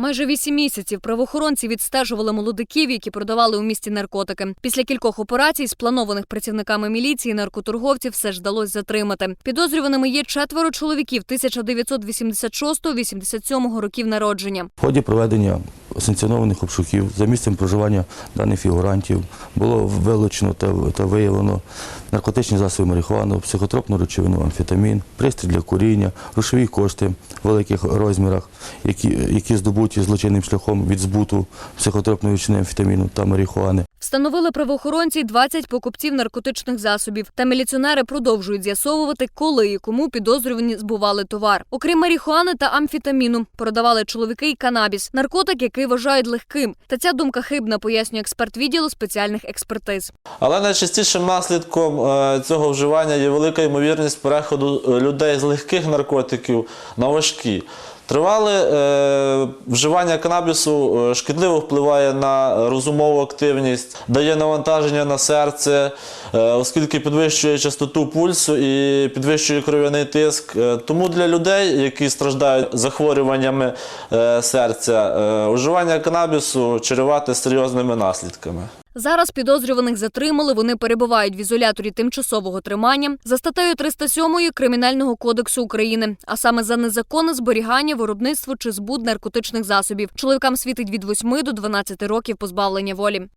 Майже вісім місяців правоохоронці відстежували молодиків, які продавали у місті наркотики. Після кількох операцій, спланованих працівниками міліції, наркоторговців все ж вдалося затримати. Підозрюваними є четверо чоловіків 1986-87 років народження. В ході проведення санкціонованих обшуків за місцем проживання даних фігурантів було вилучено та, виявлено наркотичні засоби марихуану, психотропну речовину амфетамін, пристрій для куріння, грошові кошти в великих розмірах, які, які здобуті злочинним шляхом від збуту психотропної речовини амфетаміну та марихуани. Встановили правоохоронці 20 покупців наркотичних засобів. Та міліціонери продовжують з'ясовувати, коли і кому підозрювані збували товар. Окрім марихуани та амфетаміну, продавали чоловіки й канабіс, наркотик, який вважають легким. Та ця думка хибна, пояснює експерт відділу спеціальних експертиз. Але найчастішим наслідком е, цього вживання є велика ймовірність переходу е, людей з легких наркотиків на важкі. Тривале е, вживання канабісу е, шкідливо впливає на розумову активність, дає навантаження на серце, е, оскільки підвищує частоту пульсу і підвищує кров'яний тиск. Е, тому для людей, які страждають захворюваннями е, серця, е, вживання канабісу чарувати серйозними наслідками. Зараз підозрюваних затримали. Вони перебувають в ізоляторі тимчасового тримання за статтею 307 Кримінального кодексу України, а саме за незаконне зберігання, виробництво чи збут наркотичних засобів. Чоловікам світить від 8 до 12 років позбавлення волі.